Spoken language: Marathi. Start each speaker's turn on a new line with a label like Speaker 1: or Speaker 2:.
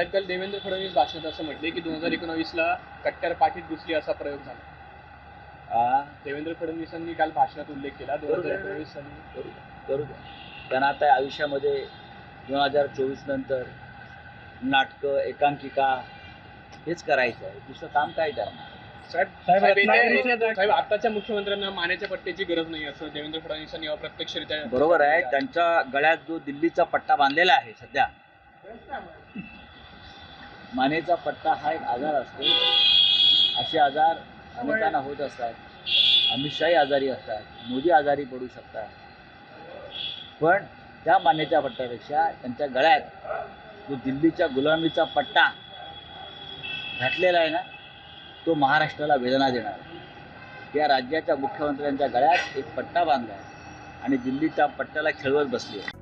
Speaker 1: साहेब काल देवेंद्र फडणवीस भाषणात असं म्हटले की दोन हजार एकोणावीसला कट्टर पाठीत घुसली असा प्रयोग झाला. देवेंद्र फडणवीसांनी काल भाषणात उल्लेख केला दोन हजार एकोणावीस साली
Speaker 2: करू त्यांना आता आयुष्यामध्ये दोन हजार चोवीस नंतर नाटकं एकांकिका हेच करायचं आहे. दुसरं काम काय करणार?
Speaker 1: साहेब आताच्या मुख्यमंत्र्यांना मानेच्या पट्ट्याची गरज नाही असं देवेंद्र फडणवीसांनी अप्रत्यक्षरित्या
Speaker 2: बरोबर आहे. त्यांच्या गळ्यात जो दिल्लीचा पट्टा बांधलेला आहे सध्या. मानेचा पट्टा हा एक आजार असतो. असे आजार अनेकांना होत असतात. अमित शाही आजारी असतात. मोदी आजारी पडू शकतात. पण त्या मानेच्या पट्ट्यापेक्षा त्यांच्या गळ्यात जो दिल्लीच्या गुलामीचा पट्टा घातलेला आहे ना तो महाराष्ट्राला वेदना देणार या राज्याच्या मुख्यमंत्र्यांच्या गळ्यात एक पट्टा बांधला आहे आणि दिल्लीच्या पट्ट्याला खेळवत बसली आहे.